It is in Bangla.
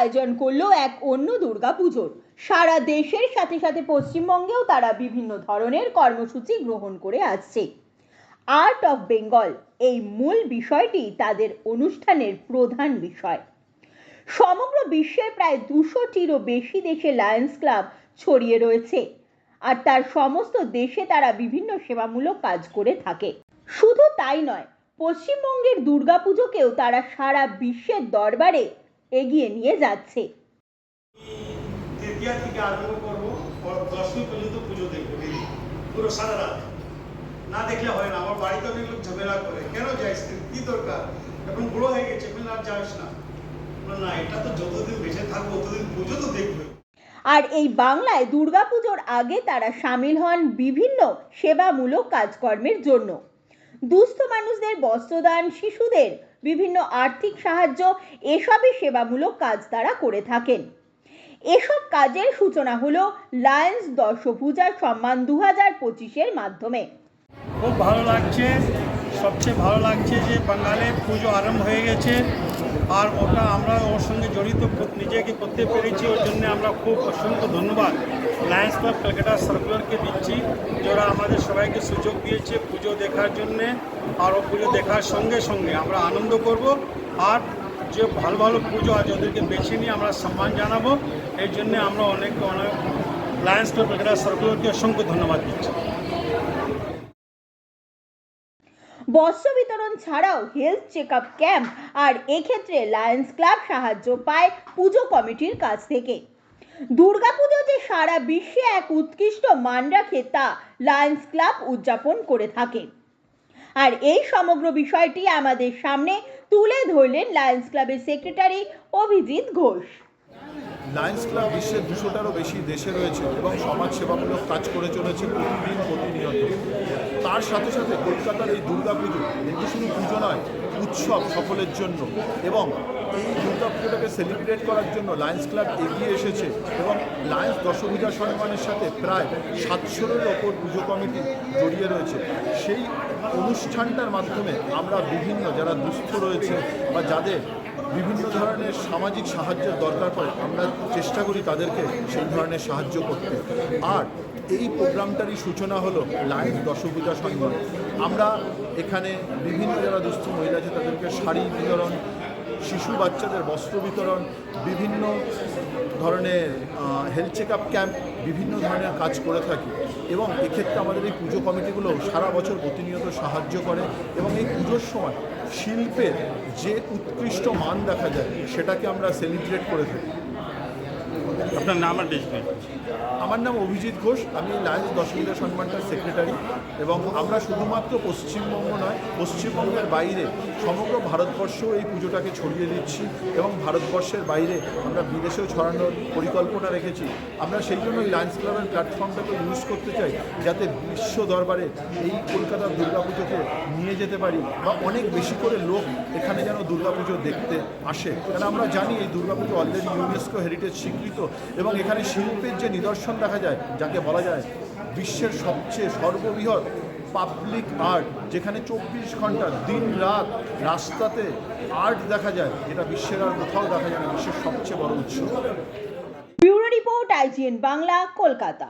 আয়োজন করল এক অন্য দুর্গাপুজোর। সারা দেশের সাথে সাথে পশ্চিমবঙ্গেও তারা বিভিন্ন ধরনের কর্মসূচি গ্রহণ করে আসছে। আর্ট অফ বেঙ্গল এই মূল বিষয়টি তাদের অনুষ্ঠানের প্রধান বিষয়। সমগ্র বিশ্বের প্রায় দুশোটিরও বেশি দেশে লায়ন্স ক্লাব ছড়িয়ে রয়েছে। আর তার সমস্ত দেশে তারা বিভিন্ন সেবামূলক কাজ করে থাকে। শুধু তাই নয়, পশ্চিমবঙ্গের দুর্গাপুজোকেও তারা সারা বিশ্বের দরবারে এগিয়ে নিয়ে যাচ্ছে। তৃতীয়া থেকে আরম্ভ করব আর দশমী পর্যন্ত পুজো দেখব পুরো সারা রাত। না দেখলে হয় না আমার বাড়িতে অনেক লোক ঝামেলা করে। কেন যাইস কি দরকার? এখন বুড়ো হয়ে গেছে এখন আর যাস না। না এটা তো যতদিন বেঁচে থাকব ততদিন পুজো তো দেখবে আর এই বাংলায় দুর্গাপুজোর আগে তারা সামিল হন বিভিন্ন সেবামূলক কাজকর্মের জন্য। দুস্থ মানুষদের বস্ত্রদান, শিশুদের বিভিন্ন আর্থিক সাহায্য, এসবই সেবামূলক কাজ তারা করে থাকেন। এসব কাজের সূচনা হলো লায়ন্স দর্শভূজা সম্মান দু হাজার পঁচিশের মাধ্যমে। খুব ভালো লাগছে। সবচেয়ে ভালো লাগছে যে বাঙালে পুজো আরম্ভ হয়ে গেছে। আর ওটা আমরা ওর সঙ্গে জড়িত, নিজেকে করতে পেরেছি। ওর জন্য আমরা খুব অসংখ্য ধন্যবাদ। লায়ন্স ক্লাব ক্যালকাটা সার্কুলারকে দিচ্ছি, যারা আমাদের সবাইকে সুযোগ দিয়েছে পুজো দেখার জন্যে আর ও পুজো দেখার সঙ্গে সঙ্গে আমরা আনন্দ করব। আর যে ভালো ভালো পুজো আছে ওদেরকে বেছে নিয়ে আমরা সম্মান জানাব, এই জন্যে আমরা অনেক অনেক লায়ন্স ক্লাব ক্যালকাটা সার্কুলারকে অসংখ্য ধন্যবাদ দিচ্ছি। বস্ত্র বিতরণ ছাড়াও হেলথ চেক আপ ক্যাম্প আর এক্ষেত্রে লায়ন্স ক্লাব সাহায্য পায় পুজো কমিটির কাছ থেকে। দুর্গাপুজো যে সারা বিশ্বে এক উৎকৃষ্ট মান রাখে, তা লায়ন্স ক্লাব উদযাপন করে থাকে। আর এই সমগ্র বিষয়টি আমাদের সামনে তুলে ধরলেন লায়ন্স ক্লাবের secretary Abhijit Ghosh. Lions Club বিশ্বের দুশোটারও বেশি দেশে রয়েছে এবং সমাজ সেবামূলক কাজ করে চলেছে প্রতিদিন প্রতিনিয়ত। তার সাথে সাথে কলকাতার এই দুর্গাপুজো শুধু পুজো নয়, উৎসব সকলের জন্য। এবং এই দুর্গাপুজোটাকে সেলিব্রেট করার জন্য লায়ন্স ক্লাব এগিয়ে এসেছে এবং লায়ন্স দশভূজা সম্মানের সাথে প্রায় সাতশোর ওপর পুজো কমিটি জড়িয়ে রয়েছে। সেই অনুষ্ঠানটার মাধ্যমে আমরা বিভিন্ন যারা দুস্থ রয়েছে বা যাদের বিভিন্ন ধরনের সামাজিক সাহায্যের দরকার পড়ে, আমরা চেষ্টা করি তাদেরকে সেই ধরনের সাহায্য করতে। আর এই প্রোগ্রামটারই সূচনা হলো লাইন দশভূজা সম্মান। আমরা এখানে বিভিন্ন যারা দুস্থ মহিলা আছে তাদেরকে শাড়ি বিতরণ শিশু বাচ্চাদের বস্ত্র বিতরণ, বিভিন্ন ধরনের হেলথ চেক আপ ক্যাম্প বিভিন্ন ধরনের কাজ করে থাকি এবং এক্ষেত্রে আমাদের এই পুজো কমিটিগুলো সারা বছর প্রতিনিয়ত সাহায্য করে এবং এই পুজোর সময় শিল্পের যে উৎকৃষ্ট মান দেখা যায়, সেটাকে আমরা সেলিব্রেট করে থাকি। আপনার নাম আর আমার নাম অভিজিৎ ঘোষ, আমি লায়ন্স দশমীরা সম্মানটার সেক্রেটারি এবং আমরা শুধুমাত্র পশ্চিমবঙ্গ নয়, পশ্চিমবঙ্গের বাইরে সমগ্র ভারতবর্ষেও এই পুজোটাকে ছড়িয়ে দিচ্ছি এবং ভারতবর্ষের বাইরে আমরা বিদেশেও ছড়ানোর পরিকল্পনা রেখেছি। আমরা সেই জন্য এই লায়ন্স ক্লাবের প্ল্যাটফর্মটাকে ইউজ করতে চাই যাতে বিশ্ব দরবারে এই কলকাতার দুর্গাপুজোকে নিয়ে যেতে পারি বা অনেক বেশি করে লোক এখানে যেন দুর্গাপুজো দেখতে আসে। কারণ আমরা জানি এই দুর্গাপুজো অলরেডি ইউনেস্কো হেরিটেজ স্বীকৃত। এবং এখানে শিল্পের যে নিদর্শন দেখা যায়, যাকে বলা যায় বিশ্বের সবচেয়ে সর্ববৃহৎ পাবলিক আর্ট যেখানে চব্বিশ ঘণ্টা দিন রাত রাস্তাতে আর্ট দেখা যায়, যেটা বিশ্বের আর কোথাও দেখা যায় না, বিশ্বের সবচেয়ে বড় উৎসব bureau report IGN Bangla, Kolkata.